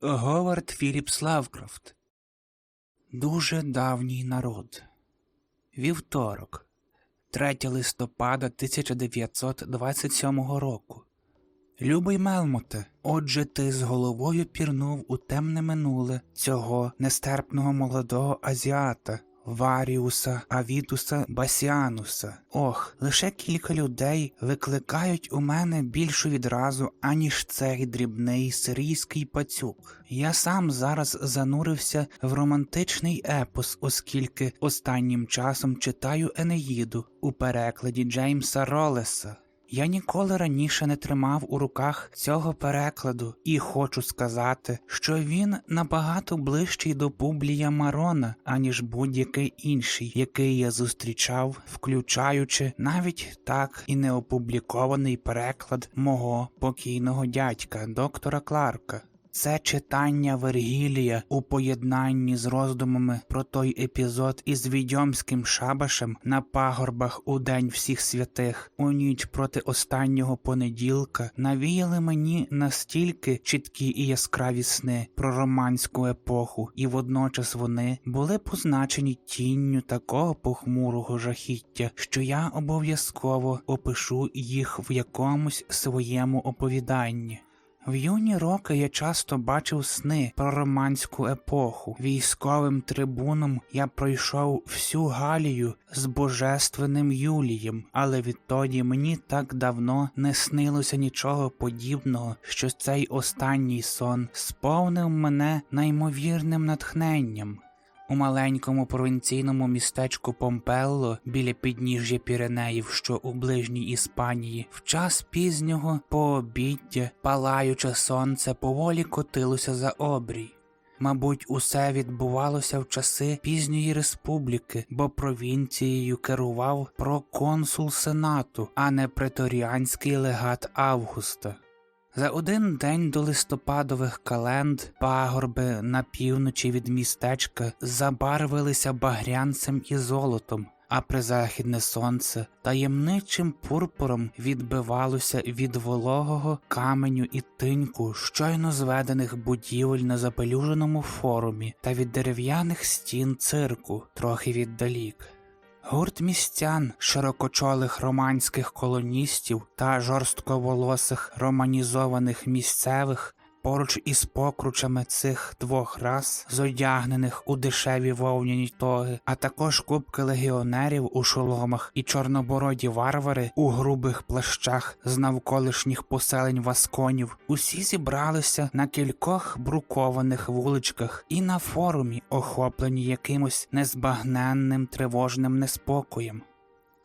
Говард Філіпс Лавкрафт. Дуже давній народ. Вівторок, 3 листопада 1927 року. Любий Мелмоте, отже, ти з головою пірнув у темне минуле цього нестерпного молодого азіата, Варіуса Авітуса Басіануса. Ох, лише кілька людей викликають у мене більшу відразу, аніж цей дрібний сирійський пацюк. Я сам зараз занурився в романтичний епос, оскільки останнім часом читаю Енеїду у перекладі Джеймса Ролеса. Я ніколи раніше не тримав у руках цього перекладу, і хочу сказати, що він набагато ближчий до Публія Марона, аніж будь-який інший, який я зустрічав, включаючи навіть так і не опублікований переклад мого покійного дядька, доктора Кларка. Це читання Вергілія у поєднанні з роздумами про той епізод із відьомським шабашем на пагорбах у День всіх святих, у ніч проти останнього понеділка, навіяли мені настільки чіткі і яскраві сни про романську епоху, і водночас вони були позначені тінню такого похмурого жахіття, що я обов'язково опишу їх в якомусь своєму оповіданні. В юні роки я часто бачив сни про романську епоху. Військовим трибуном я пройшов всю Галію з божественним Юлієм, але відтоді мені так давно не снилося нічого подібного, що цей останній сон сповнив мене наймовірним натхненням. У маленькому провінційному містечку Помпелло біля підніжжя Піренеїв, що у ближній Іспанії, в час пізнього пообіддя палаюче сонце поволі котилося за обрій. Мабуть, усе відбувалося в часи пізньої республіки, бо провінцією керував проконсул сенату, а не преторіанський легат Августа. За один день до листопадових календ пагорби на півночі від містечка забарвилися багрянцем і золотом, а призахідне сонце таємничим пурпуром відбивалося від вологого каменю і тиньку щойно зведених будівель на запелюженому форумі та від дерев'яних стін цирку, трохи віддалік. Гурт містян, широкочолих романських колоністів та жорстковолосих романізованих місцевих поруч із покручами цих двох рас, зодягнених у дешеві вовняні тоги, а також кубки легіонерів у шоломах і чорнобороді варвари у грубих плащах з навколишніх поселень васконів, усі зібралися на кількох брукованих вуличках і на форумі, охоплені якимось незбагненним тривожним неспокоєм.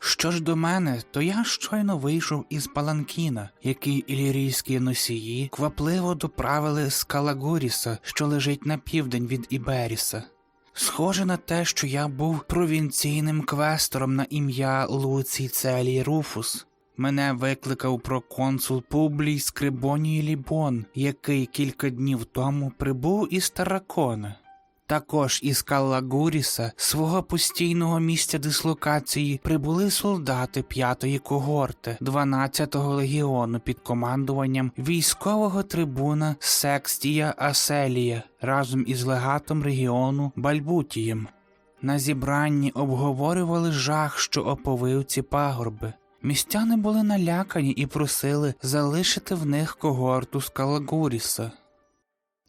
Що ж до мене, то я щойно вийшов із Паланкіна, який ілірійські носії квапливо доправили з Калагуріса, що лежить на південь від Іберіса. Схоже на те, що я був провінційним квестором на ім'я Луцій Целій Руфус. Мене викликав проконсул Публій Скрибоній Лібон, який кілька днів тому прибув із Таракона. Також із Каллагуріса, свого постійного місця дислокації, прибули солдати п'ятої когорти 12-го легіону під командуванням військового трибуна Секстія Аселія разом із легатом регіону Бальбутієм. На зібранні обговорювали жах, що оповив ці пагорби. Містяни були налякані і просили залишити в них когорту з Калагуріса.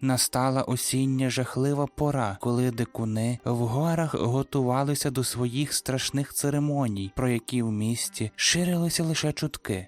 Настала осіння жахлива пора, коли дикуни в горах готувалися до своїх страшних церемоній, про які в місті ширилися лише чутки.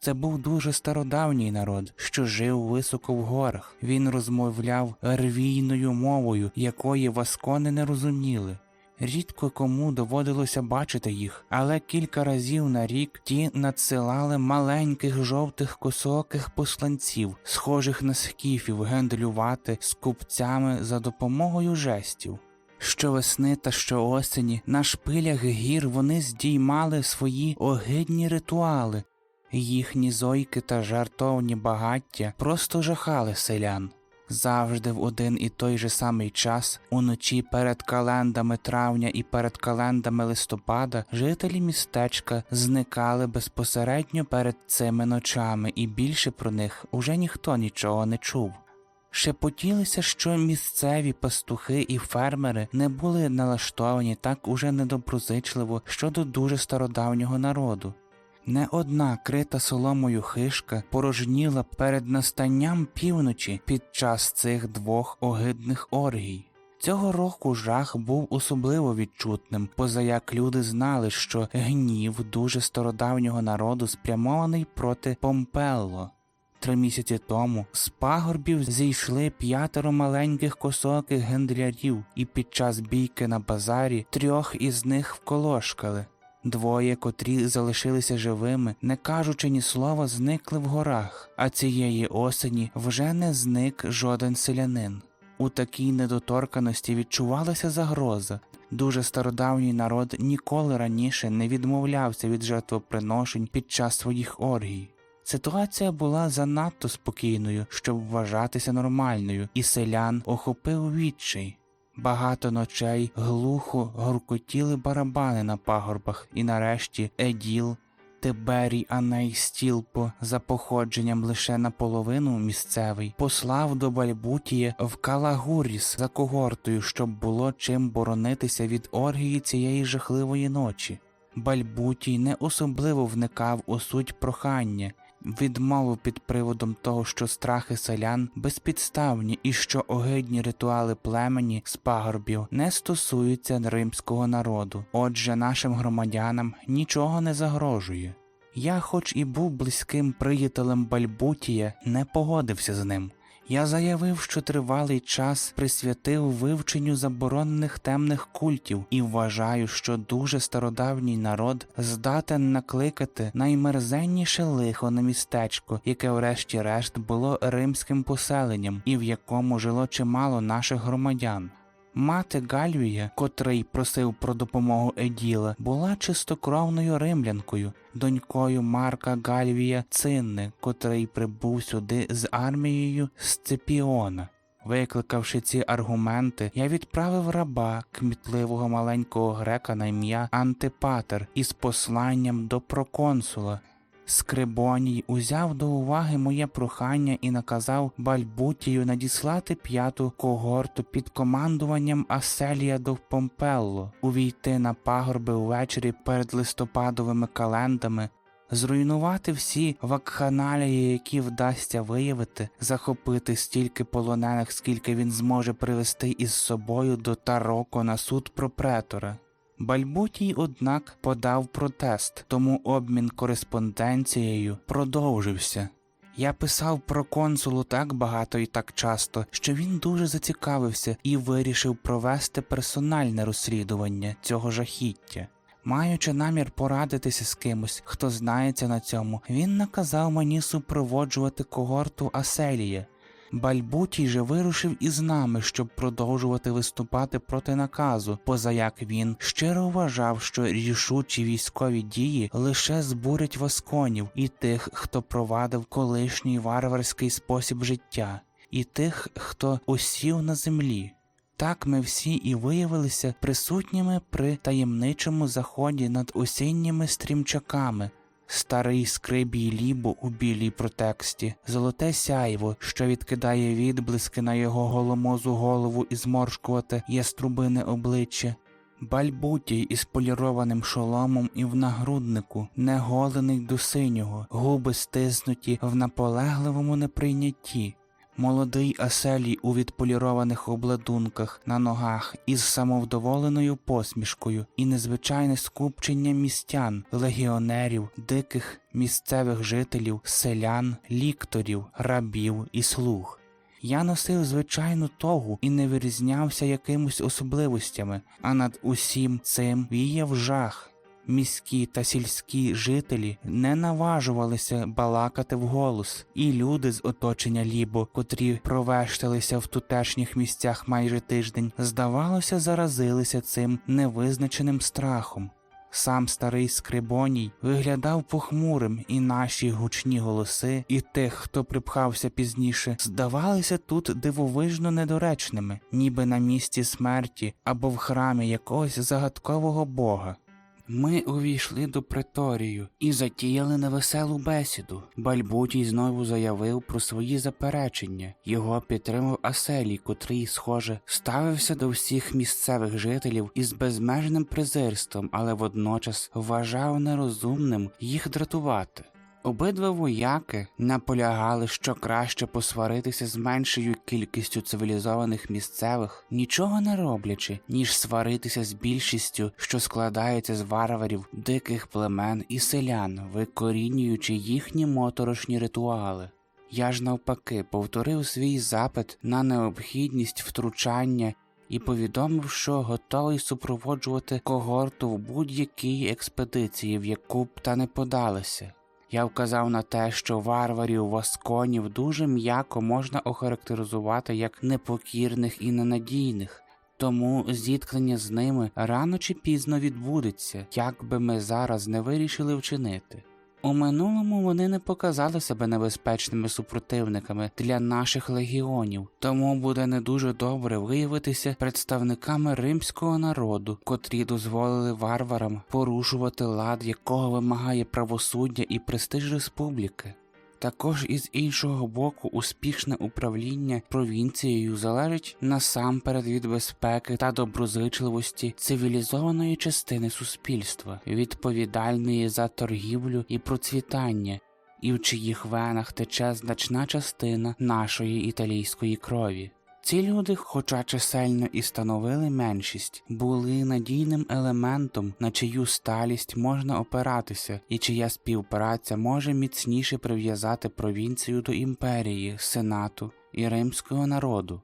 Це був дуже стародавній народ, що жив високо в горах. Він розмовляв рвійною мовою, якої васкони не розуміли. Рідко кому доводилося бачити їх, але кілька разів на рік ті надсилали маленьких жовтих косоких посланців, схожих на скіфів, гендлювати з купцями за допомогою жестів. Щовесни та щоосені на шпилях гір вони здіймали свої огидні ритуали, їхні зойки та жартовні багаття просто жахали селян. Завжди в один і той же самий час, уночі перед календами травня і перед календами листопада, жителі містечка зникали безпосередньо перед цими ночами, і більше про них уже ніхто нічого не чув. Шепотілося, що місцеві пастухи і фермери не були налаштовані так уже недоброзичливо щодо дуже стародавнього народу. Не одна крита соломою хишка порожніла перед настанням півночі під час цих двох огидних оргій. Цього року жах був особливо відчутним, позаяк люди знали, що гнів дуже стародавнього народу спрямований проти Помпелло. Три місяці тому з пагорбів зійшли п'ятеро маленьких косоких гендрярів, і під час бійки на базарі трьох із них вколошкали. Двоє, котрі залишилися живими, не кажучи ні слова, зникли в горах, а цієї осені вже не зник жоден селянин. У такій недоторканості відчувалася загроза. Дуже стародавній народ ніколи раніше не відмовлявся від жертвоприношень під час своїх оргій. Ситуація була занадто спокійною, щоб вважатися нормальною, і селян охопив відчай. Багато ночей глухо горкотіли барабани на пагорбах, і нарешті Еділ, Тиберій Аней Стілпо, за походженням лише наполовину місцевий, послав до Бальбутія в Калагуріс за когортою, щоб було чим боронитися від оргії цієї жахливої ночі. Бальбутій не особливо вникав у суть прохання, відмовив під приводом того, що страхи селян безпідставні і що огидні ритуали племені з пагорбів не стосуються римського народу. Отже, нашим громадянам нічого не загрожує. Я, хоч і був близьким приятелем Бальбутія, не погодився з ним. Я заявив, що тривалий час присвятив вивченню заборонених темних культів і вважаю, що дуже стародавній народ здатен накликати наймерзенніше лихо на містечко, яке врешті-решт було римським поселенням і в якому жило чимало наших громадян. Мати Гальвія, котрий просив про допомогу Еділа, була чистокровною римлянкою, донькою Марка Гальвія Цинни, котрий прибув сюди з армією Сципіона. Викликавши ці аргументи, я відправив раба кмітливого маленького грека на ім'я Антипатер із посланням до проконсула. Скрибоній узяв до уваги моє прохання і наказав Бальбутію надіслати п'яту когорту під командуванням Аселія до Помпелло, увійти на пагорби ввечері перед листопадовими календами, зруйнувати всі вакханалії, які вдасться виявити, захопити стільки полонених, скільки він зможе привезти із собою до Тароко на суд про претора. Бальбутій, однак, подав протест, тому обмін кореспонденцією продовжився. Я писав про консулу так багато і так часто, що він дуже зацікавився і вирішив провести персональне розслідування цього жахіття. Маючи намір порадитися з кимось, хто знається на цьому, він наказав мені супроводжувати когорту Аселія. Бальбутій же вирушив із нами, щоб продовжувати виступати проти наказу, позаяк він щиро вважав, що рішучі військові дії лише збурять восконів і тих, хто провадив колишній варварський спосіб життя, і тих, хто осів на землі. Так ми всі і виявилися присутніми при таємничому заході над осінніми стрімчаками, старий скрибій лібо у білій протексті, золоте сяйво, що відкидає відблиски на його голомозу голову і зморшкувати яструбине обличчя. Бальбутій із полірованим шоломом і в нагруднику, неголений до синього, губи стиснуті в наполегливому неприйнятті. Молодий Аселій у відполірованих обладунках на ногах із самовдоволеною посмішкою і незвичайне скупчення містян, легіонерів, диких місцевих жителів, селян, лікторів, рабів і слуг. Я носив звичайну тогу і не вирізнявся якимось особливостями, а над усім цим віяв жах. Міські та сільські жителі не наважувалися балакати вголос, і люди з оточення Лібо, котрі провешталися в тутешніх місцях майже тиждень, здавалося, заразилися цим невизначеним страхом. Сам старий скрибоній виглядав похмурим, і наші гучні голоси, і тих, хто припхався пізніше, здавалися тут дивовижно недоречними, ніби на місці смерті або в храмі якогось загадкового бога. Ми увійшли до преторію і затіяли невеселу бесіду. Бальбутій знову заявив про свої заперечення. Його підтримав Аселій, котрий, схоже, ставився до всіх місцевих жителів із безмежним презирством, але водночас вважав нерозумним їх дратувати. Обидва вояки наполягали, що краще посваритися з меншою кількістю цивілізованих місцевих, нічого не роблячи, ніж сваритися з більшістю, що складається з варварів, диких племен і селян, викорінюючи їхні моторошні ритуали. Я ж навпаки повторив свій запит на необхідність втручання і повідомив, що готовий супроводжувати когорту в будь-якій експедиції, в яку б та не подалися. Я вказав на те, що варварів восконів дуже м'яко можна охарактеризувати як непокірних і ненадійних, тому зіткнення з ними рано чи пізно відбудеться, як би ми зараз не вирішили вчинити. У минулому вони не показали себе небезпечними супротивниками для наших легіонів, тому буде не дуже добре виявитися представниками римського народу, котрі дозволили варварам порушувати лад, якого вимагає правосуддя і престиж республіки. Також із іншого боку, успішне управління провінцією залежить насамперед від безпеки та доброзичливості цивілізованої частини суспільства, відповідальної за торгівлю і процвітання, і в чиїх венах тече значна частина нашої італійської крові. Ці люди, хоча чисельно і становили меншість, були надійним елементом, на чию сталість можна опиратися, і чия співпраця може міцніше прив'язати провінцію до імперії, сенату і римського народу.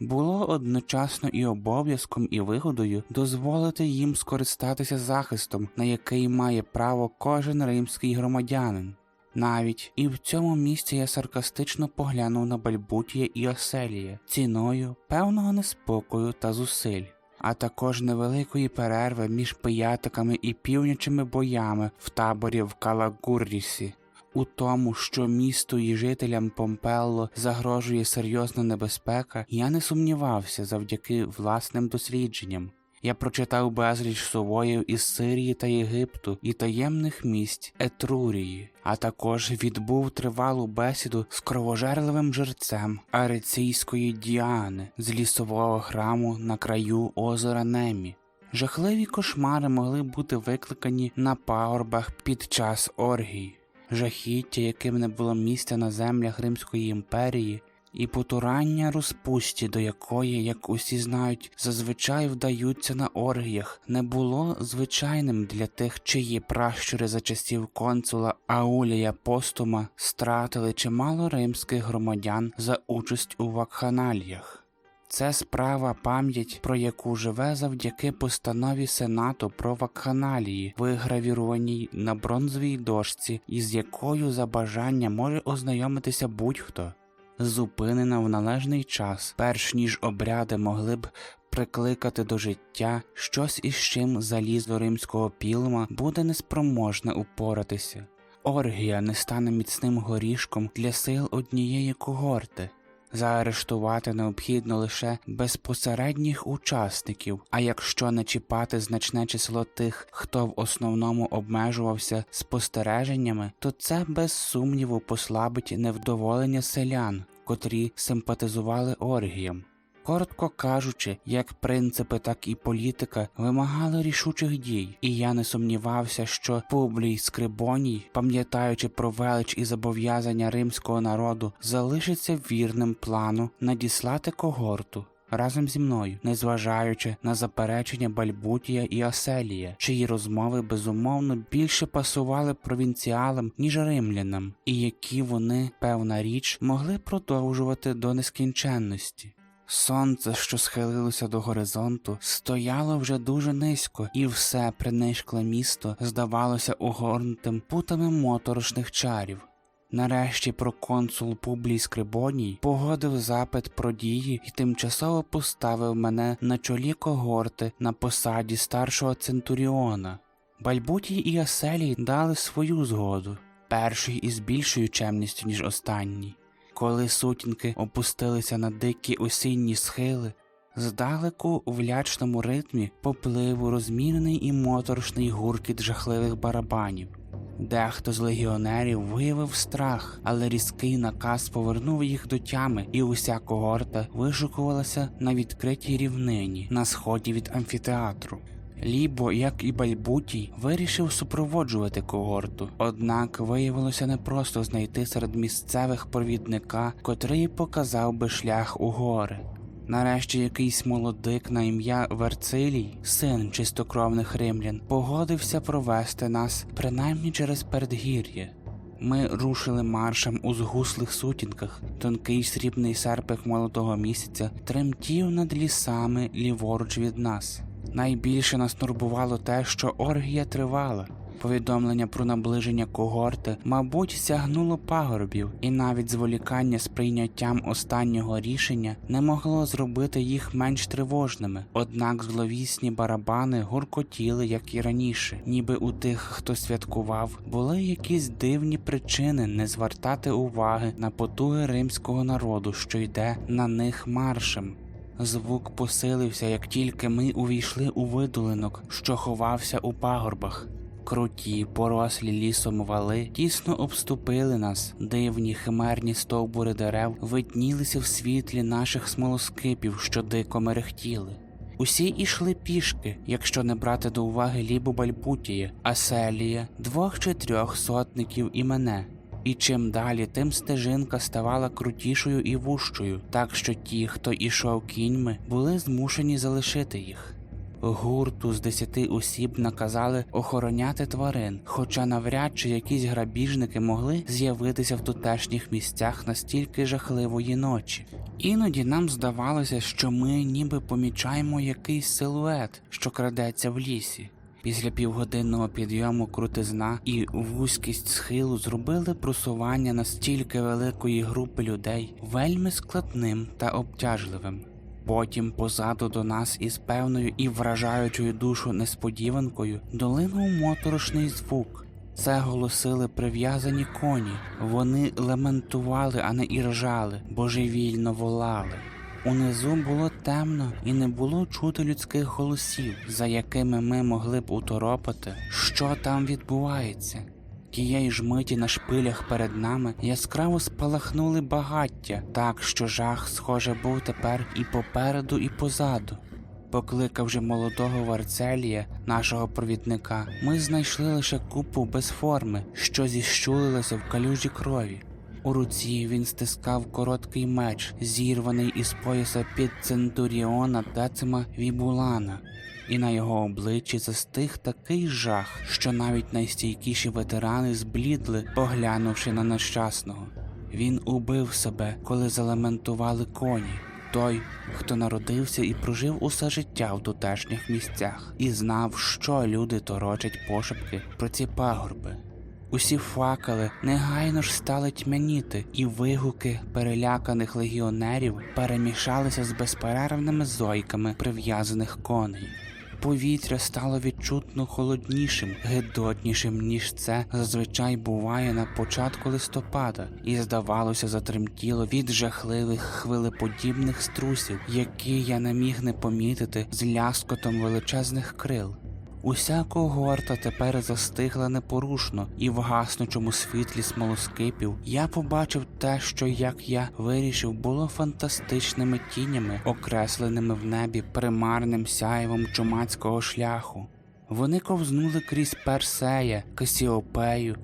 Було одночасно і обов'язком, і вигодою дозволити їм скористатися захистом, на який має право кожен римський громадянин. Навіть і в цьому місці я саркастично поглянув на Бальбутія і Оселія ціною певного неспокою та зусиль, а також невеликої перерви між пиятиками і півнячими боями в таборі в Калагуррісі. У тому, що місту і жителям Помпелло загрожує серйозна небезпека, я не сумнівався завдяки власним дослідженням. Я прочитав безліч совоїв із Сирії та Єгипту і таємних місць Етрурії, а також відбув тривалу бесіду з кровожерливим жерцем ариційської Діани з лісового храму на краю озера Немі. Жахливі кошмари могли бути викликані на пагорбах під час оргій, жахіття, яким не було місця на землях Римської імперії, і потурання розпусті, до якої, як усі знають, зазвичай вдаються на оргіях, не було звичайним для тих, чиї пращури за часів консула Аулія Постума стратили чимало римських громадян за участь у вакханаліях. Це справа пам'ять, про яку живе завдяки постанові Сенату про вакханалії, вигравірованій на бронзовій дошці, із якою за бажання може ознайомитися будь-хто зупинена в належний час, перш ніж обряди могли б прикликати до життя щось із чим залізо римського пілма буде неспроможне упоратися. Оргія не стане міцним горішком для сил однієї когорти. Заарештувати необхідно лише безпосередніх учасників, а якщо не чіпати значне число тих, хто в основному обмежувався спостереженнями, то це без сумніву послабить невдоволення селян, котрі симпатизували оргіям. Коротко кажучи, як принципи, так і політика вимагали рішучих дій, і я не сумнівався, що Публій Скрибоній, пам'ятаючи про велич і зобов'язання римського народу, залишиться вірним плану надіслати когорту. Разом зі мною, незважаючи на заперечення Бальбутія і Аселія, чиї розмови безумовно більше пасували провінціалам, ніж римлянам, і які вони, певна річ, могли продовжувати до нескінченності. Сонце, що схилилося до горизонту, стояло вже дуже низько, і все принишкле місто здавалося огорнутим путами моторошних чарів. Нарешті проконсул Публій Скрибоній погодив запит про дії і тимчасово поставив мене на чолі когорти на посаді старшого центуріона. Бальбутій і Аселій дали свою згоду, перший із більшою чемністю, ніж останній. Коли сутінки опустилися на дикі осінні схили, Здалеку в лячному ритмі попливу розмірений і моторошний гуркіт жахливих барабанів. Дехто з легіонерів виявив страх, але різкий наказ повернув їх до тями, і уся когорта вишукувалася на відкритій рівнині на сході від амфітеатру. Лібо, як і Бальбутій, вирішив супроводжувати когорту, однак виявилося непросто знайти серед місцевих провідника, котрий показав би шлях у гори. Нарешті якийсь молодик на ім'я Верцилій, син чистокровних римлян, погодився провести нас принаймні через передгір'я. Ми рушили маршем у згуслих сутінках. Тонкий срібний серпик молодого місяця тремтів над лісами ліворуч від нас. Найбільше нас турбувало те, що оргія тривала. Повідомлення про наближення когорти, мабуть, сягнуло пагорбів, і навіть зволікання з прийняттям останнього рішення не могло зробити їх менш тривожними. Однак зловісні барабани гуркотіли, як і раніше, ніби у тих, хто святкував, були якісь дивні причини не звертати уваги на потуги римського народу, що йде на них маршем. Звук посилився, як тільки ми увійшли у видолинок, що ховався у пагорбах. Круті, порослі лісом вали тісно обступили нас, дивні химерні стовбури дерев виднілися в світлі наших смолоскипів, що дико мерехтіли. Усі ішли пішки, якщо не брати до уваги лібу Бальбутія, Аселія, двох чи трьох сотників і мене. І чим далі, тим стежинка ставала крутішою і вужчою, так що ті, хто ішов кіньми, були змушені залишити їх. Гурту з десяти осіб наказали охороняти тварин, хоча навряд чи якісь грабіжники могли з'явитися в тутешніх місцях настільки жахливої ночі. Іноді нам здавалося, що ми ніби помічаємо якийсь силует, що крадеться в лісі. Після півгодинного підйому крутизна і вузькість схилу зробили просування настільки великої групи людей вельми складним та обтяжливим. Потім позаду до нас із певною і вражаючою душу несподіванкою долинув моторошний звук. Це голосили прив'язані коні. Вони лементували, а не іржали, божевільно волали. Унизу було темно і не було чути людських голосів, за якими ми могли б уторопати, що там відбувається. Тієї ж миті на шпилях перед нами яскраво спалахнули багаття, так що жах, схоже, був тепер і попереду, і позаду. Покликавши молодого Варцелія, нашого провідника, ми знайшли лише купу без форми, що зіщулилася в калюжі крові. У руці він стискав короткий меч, зірваний із пояса під центуріона Децима Вібулана, і на його обличчі застиг такий жах, що навіть найстійкіші ветерани зблідли, поглянувши на нещасного. Він убив себе, коли залементували коні. Той, хто народився і прожив усе життя в тутешніх місцях, і знав, що люди торочать пошепки про ці пагорби. Усі факели негайно ж стали тьмяніти, і вигуки переляканих легіонерів перемішалися з безперервними зойками прив'язаних коней. Повітря стало відчутно холоднішим, гидотнішим, ніж це зазвичай буває на початку листопада, і, здавалося, затремтіло від жахливих хвилеподібних струсів, які я не міг не помітити з ляскотом величезних крил. Уся когорта тепер застигла непорушно, і в гаснучому світлі смолоскипів я побачив те, що, як я вирішив, було фантастичними тінями, окресленими в небі примарним сяєвом чумацького шляху. Вони ковзнули крізь Персея, Касіопею,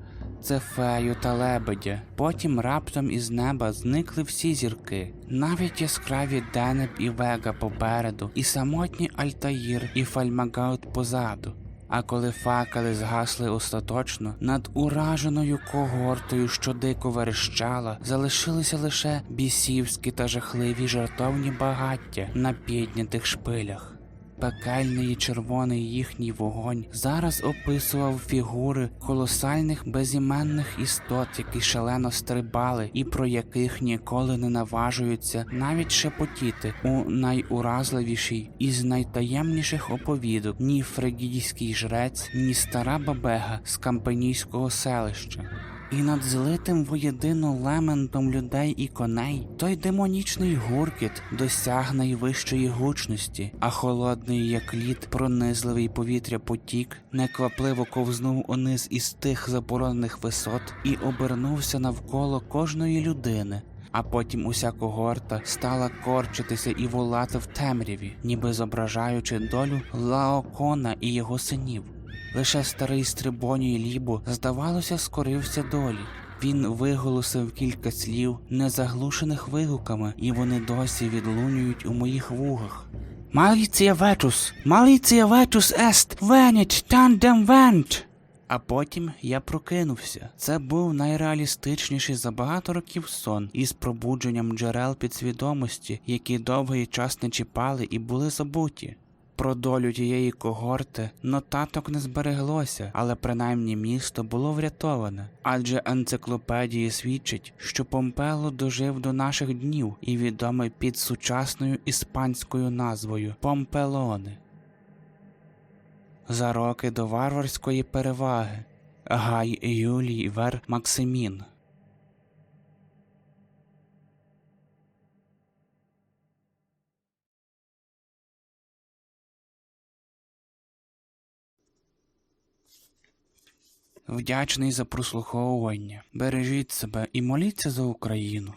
Цефею та Лебедя. Потім раптом із неба зникли всі зірки, навіть яскраві Денеб і Вега попереду, і самотні Альтаїр і Фальмагаут позаду. А коли факели згасли остаточно, над ураженою когортою, що дико верещала, залишилися лише бісівські та жахливі жартовні багаття на піднятих шпилях. Пекельний червоний їхній вогонь зараз описував фігури колосальних безіменних істот, які шалено стрибали, і про яких ніколи не наважуються навіть шепотіти у найуразливішій із найтаємніших оповідок ні фригійський жрець, ні стара бабега з кампанійського селища. І над злитим воєдино лементом людей і коней той демонічний гуркіт досяг найвищої гучності, а холодний, як лід, пронизливий повітря потік, неквапливо ковзнув униз із тих заборонених висот і обернувся навколо кожної людини. А потім уся когорта стала корчитися і волати в темряві, ніби зображаючи долю Лаокона і його синів. Лише старий стрибоній лібо, здавалося, скорився долі. Він виголосив кілька слів, не заглушених вигуками, і вони досі відлунюють у моїх вугах. Маліція вечус! Маліція вечус ест! Веніч тандем венч! А потім я прокинувся. Це був найреалістичніший за багато років сон із пробудженням джерел підсвідомості, які довгий час не чіпали і були забуті. Про долю тієї когорти нотаток не збереглося, але принаймні місто було врятоване. Адже енциклопедії свідчать, що Помпело дожив до наших днів і відомий під сучасною іспанською назвою Помпелони. За роки до варварської переваги Гай Юлій Вер Максимін. Вдячний за прослуховування. Бережіть себе і моліться за Україну.